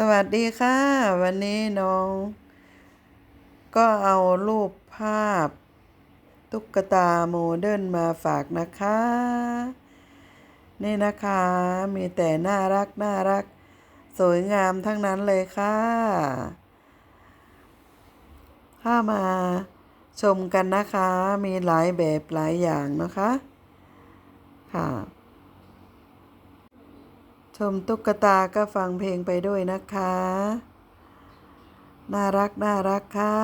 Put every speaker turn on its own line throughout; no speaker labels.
สวัสดีค่ะ วันนี้น้อง ก็เอารูปภาพ ตุ๊กตาโมเดิร์นมาฝากนะคะ นี่นะคะมีแต่น่ารักน่ารัก สวยงามทั้งนั้นเลยค่ะ ถ้ามาชมกันนะคะ มีหลายแบบหลายอย่างนะคะ ค่ะ ชมตุ๊กตาก็ฟังเพลงไปด้วยนะคะ น่ารักน่ารักค่ะ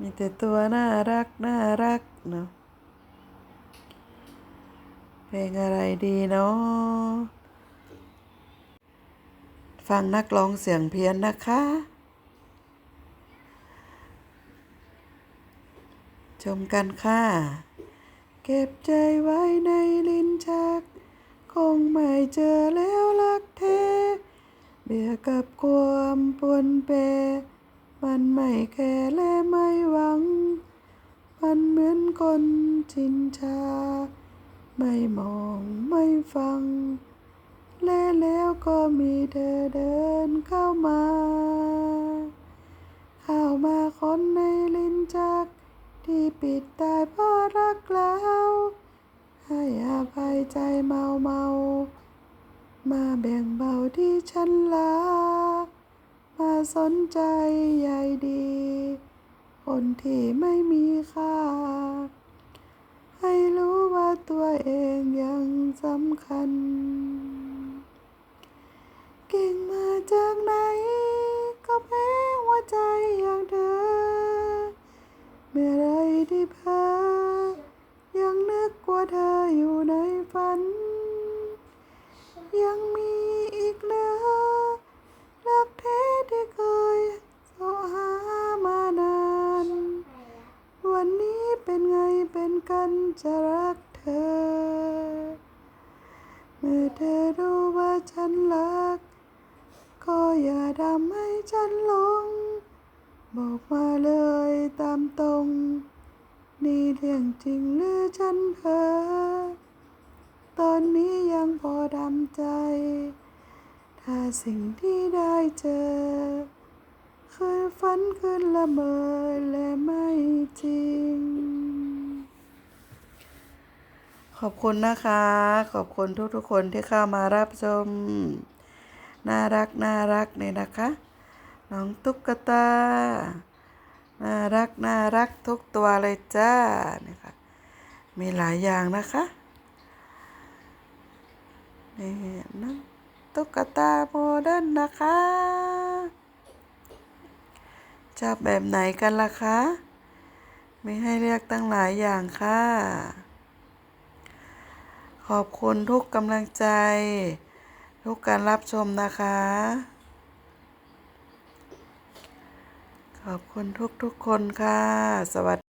มีแต่ตัวน่ารักน่ารักเนาะเพลงอะไรดีเนาะฟังนักร้องเสียงเพี้ยนนะคะ ชมกันค่ะ เก็บใจไว้ในลิ้นชัก คงไม่เจอแล้วรักแท้เบื่อกับความปวนเป มันไม่แคร์และไม่หวัง มันเหมือนคนชินชา ไม่มองไม่ฟัง และแล้วก็มีเธอเดินเข้ามา เข้ามาคนในลิ้น ที่ปิดตายเพราะรักแล้วให้อภัยใจเมาเมามาแบ่งเบาที่ฉันลา มาสนใจใยดี คนที่ไม่มีค่า ให้รู้ว่าตัวเองยังสำคัญ ที่เพ้ยังนึกว่าเธออยู่ในฝัน ยังมีอีกนะรักแท้ที่เคยสาะหามานาน วันนี้เป็นไงเป็นกันจะรักเธอ เมื่อเธอรู้ว่าฉันรัก ก็อย่าทำให้ฉันหลงบอกมาเลยตามตรง นี่เรื่องจริงหรือฉันเพ้อตอนนี้ยังพอดำใจ ถ้าสิ่งที่ได้เจอ คือฝันคืนละเมอและไม่จริง ขอบคุณนะคะ ขอบคุณทุกๆคนที่เข้ามารับชม น่ารักน่ารักเนี่ยนะคะ น้องตุ๊กตาน่า รักน่ารักทุกตัวเลยจ้านี่ค่ะมีหลายอย่างนะคะนี่น้องตุ๊กตาโมเดิร์นนะคะชอบแบบไหนกันล่ะคะมีให้เลือกตั้งหลายอย่างค่ะ ขอบคุณทุกกำลังใจ ทุกการรับชมนะคะ ขอบคุณทุกๆคนค่ะ สวัสดี